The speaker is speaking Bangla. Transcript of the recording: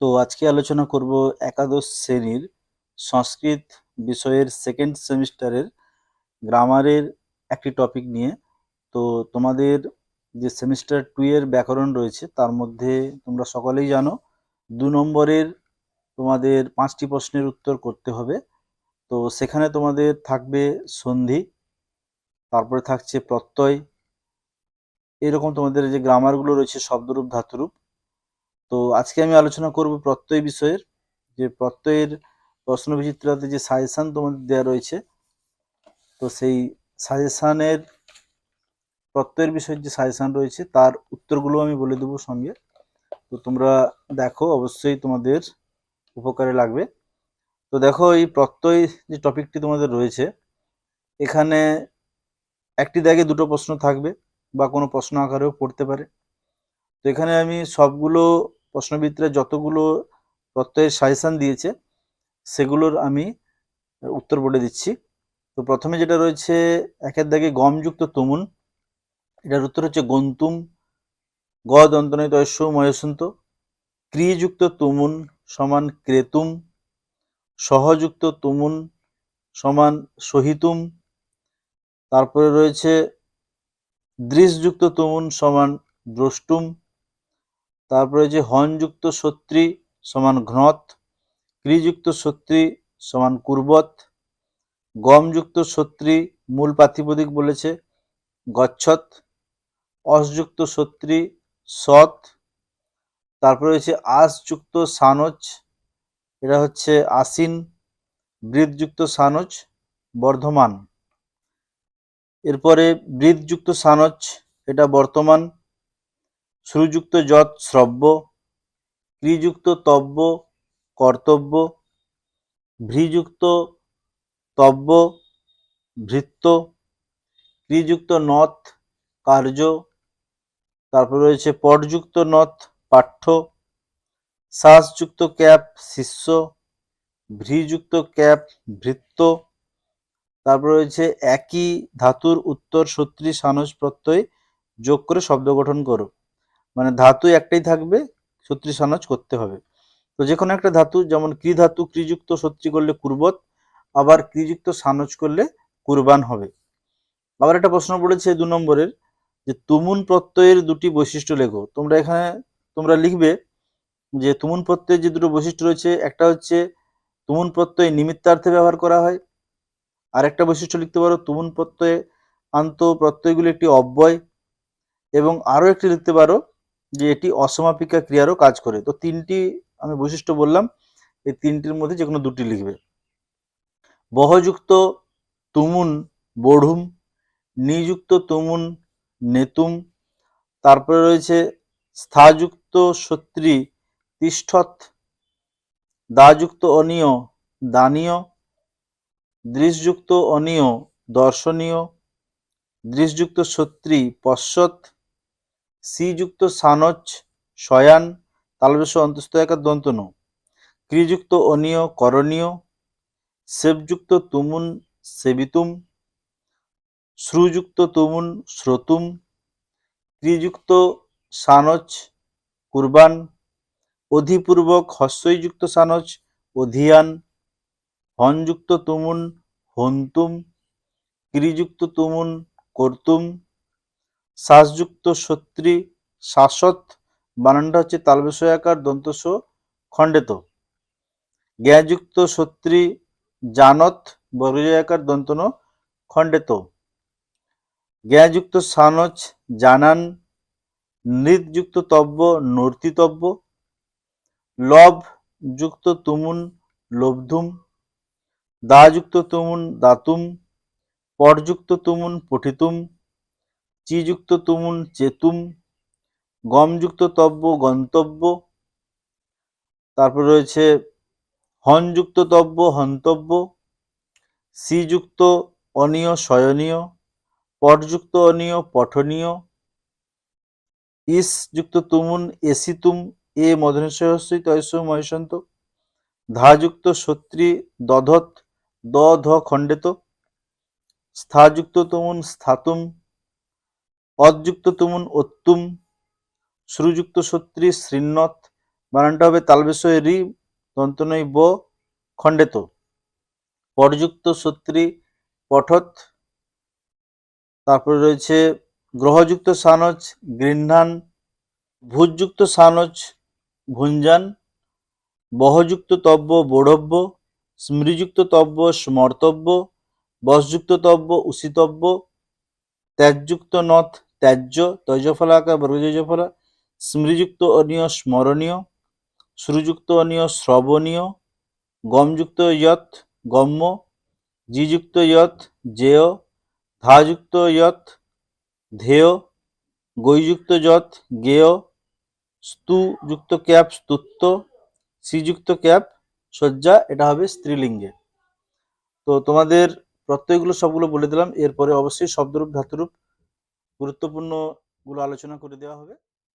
তো আজকে আলোচনা করব একাদশ শ্রেণির সংস্কৃত বিষয়ের সেকেন্ড সেমিস্টারের গ্রামারের একটি টপিক নিয়ে। তো তোমাদের যে সেমিস্টার টু এর ব্যাকরণ রয়েছে, তার মধ্যে তোমরা সকলেই জানো, দু নম্বরের তোমাদের পাঁচটি প্রশ্নের উত্তর করতে হবে। তো সেখানে তোমাদের থাকবে সন্ধি, তারপরে থাকছে প্রত্যয়। এরকম তোমাদের যে গ্রামারগুলো রয়েছে, শব্দরূপ, ধাতুরূপ তো আজকে আমি আলোচনা করব প্রত্যয় বিষয়ের, যে প্রত্যয়ের প্রশ্ন বিচিত্রাতে যে সাজেশান তোমাদের দেওয়া রয়েছে, তো সেই সাজেশানের, প্রত্যয়ের বিষয়ের যে সাজেশান রয়েছে, তার উত্তরগুলো আমি বলে দেবো সঙ্গে। তো তোমরা দেখো, অবশ্যই তোমাদের উপকারে লাগবে। তো দেখো, এই প্রত্যয় যে টপিকটি তোমাদের রয়েছে, এখানে একটি দাগে দুটো প্রশ্ন থাকবে, বা কোনো প্রশ্ন আকারেও পড়তে পারে। তো এখানে আমি সবগুলো প্রশ্নবিদরা যতগুলো প্রত্যয়ের সাজেশান দিয়েছে, সেগুলোর আমি উত্তর বলে দিচ্ছি। তো প্রথমে যেটা রয়েছে, একের দাগে গমযুক্ত তুমুন। এটার উত্তর হচ্ছে গন্তুম গ দন্তনয় তয়স্য ময়সন্ত। ক্রিযুক্ত তুমুন সমান ক্রেতুম, সহযুক্ত তুমুন সমান সহিতুম। তারপরে রয়েছে, দৃশযুক্ত তুমুন সমান দ্রষ্টুম। তারপরে যে হনযুক্ত সত্রী সমান ঘ্নত ক্রিযুক্ত সত্রী সমান কুর্বত গমযুক্ত সত্রী মূল প্রাতিপদিক বলেছে গচ্ছত, অসযুক্ত সত্রী সৎ, তারপরে রয়েছে আশযুক্ত সানচ এটা হচ্ছে আসিন বৃদ্ধযুক্ত সানচ বর্ধমান। এরপরে বৃদ্ধযুক্ত সানচ এটা বর্তমান। শ্রুযুক্ত যৎ শ্রব্য ক্রিযুক্ত তব্য, কর্তব্য ভ্রিযুক্ত তব্য ভৃত্য ক্রিযুক্ত নথ, কার্য, তারপর রয়েছে পটযুক্ত নথ, পাঠ্য শ্বাসযুক্ত ক্যাপ, শিষ্য ভ্রিযুক্ত ক্যাপ ভৃত্য তারপর রয়েছে একই ধাতুর উত্তর, সত্রী সানস প্রত্যয়, যোগ করে শব্দ গঠন করো। মানে ধাতু একটাই থাকবে, সত্রী সানজ করতে হবে। তো যে কোনো একটা ধাতু, যেমন ক্রি ধাতু ক্রিযুক্ত সত্রী করলে কুর্বত, আবার ক্রিযুক্ত সানজ করলে কুরবান হবে। আবার একটা প্রশ্ন পড়েছে দু নম্বরের, যে তুমুন প্রত্যয়ের দুটি বৈশিষ্ট্য লেখো। তোমরা এখানে, তোমরা লিখবে যে তুমুন প্রত্যয়ের যে দুটো বৈশিষ্ট্য রয়েছে, একটা হচ্ছে তুমুন প্রত্যয় নিমিত্তার্থে ব্যবহার করা হয়, আর একটা বৈশিষ্ট্য লিখতে পারো, তুমুন প্রত্যয়ে আন্ত প্রত্যয়গুলি একটি অব্যয়, এবং আরও একটি লিখতে পারো যে এটি অসমাপিকা ক্রিয়ারও কাজ করে। তো তিনটি আমি বৈশিষ্ট্য বললাম, এই তিনটির মধ্যে যে কোনো দুটি লিখবে। বহযুক্ত তুমুন বড়ুম, নিযুক্ত তুমুন নেতুম, তারপরে রয়েছে স্থাযুক্ত সত্রী, তিষ্ঠৎ, দাযুক্ত অনিয়, দানীয়, দৃশযুক্ত অনিয়, দর্শনীয়, দৃশযুক্ত সত্রী, পশ্চৎ সিযুক্ত সানচ শয়ান তালবেশ অন্তস্থ একার দন্তন ক্রিযুক্ত অনিয়, করণীয়। সেবযুক্ত তুমুন, সেবিতুম। শ্রুযুক্ত তুমুন, শ্রোতুম। ক্রিযুক্ত সানচ কুরবান। অধিপূর্বক হস্যযুক্ত সানচ অধিয়ান। হনযুক্ত তুমুন, হন্তুম। ক্রিযুক্ত তুমুন, কর্তুম। শ্বাসযুক্ত সত্রী শাসত বানানটা হচ্ছে তালবেশয়াকার দন্তস খণ্ডেত। জ্ঞাযুক্ত সত্রী, জানত, বর্গজয়াকার দন্তন খণ্ডেত। জ্ঞাযুক্ত সানচ জানান, নৃতযুক্ত তব্য নর্তিতব্য লভ যুক্ত তুমুন লব্ধুম দাযুক্ত তুমুন, দাতুম। পটযুক্ত তুমুন, পঠিতুম। চিযুক্ত তুমুন চেতুম, গমযুক্ত তব্য, গন্তব্য। তারপর রয়েছে হনযুক্ত তব্য, হন্তব্য। সিযুক্ত, অনীয় শয়নীয় পটযুক্ত, অনীয়, পঠনীয়। ইস যুক্ত তুমুন, এসিতুম, এ মদনেশ্বরী তয়স মহেশন্ত ধাযুক্ত, সত্রী, দধত, দ, ধ, খণ্ডেত। স্থাযুক্ত তুমুন, স্থাতুম। অযুক্ত তুমুন অত্তুম শ্রুযুক্ত সত্রী শ্রীন্নত, বানানটা হবে তালবেশয় রি দন্তনয় ব, খণ্ডেত। পরযুক্ত সূত্রী পঠত। তারপরে রয়েছে গ্রহযুক্ত সানজ, গৃহ্ণান ভূযুক্ত সানজ, ভুঞ্জান, বহযুক্ত তব্য, বোঢ়ব্য, স্মৃযুক্ত তব্য, স্মর্তব্য, বসযুক্ত তব্য, উষিতব্য ত্যাযযুক্ত নথ ত্যায্য তৈজফলাকা বর্গজফলা স্মৃযুক্ত অনীয়, স্মরণীয়, শ্রুযুক্ত অনীয়, শ্রবণীয়, গমযুক্ত ইয়ৎ গম্য, জিযুক্ত ইয়ৎ জেয়, ধাযুক্ত ইয়ৎ ধেয়, গৈযুক্ত যৎ, গেয়, স্তুযুক্ত ক্যাপ, স্তুত্ব, শ্রীযুক্ত ক্যাপ সজ্জা এটা হবে স্ত্রীলিঙ্গে। তো তোমাদের প্রত্যয়গুলো সবগুলো বলে দিলাম, এরপরে অবশ্যই শব্দরূপ, ধাতুরূপ গুরুত্বপূর্ণগুলো আলোচনা করে দেওয়া হবে।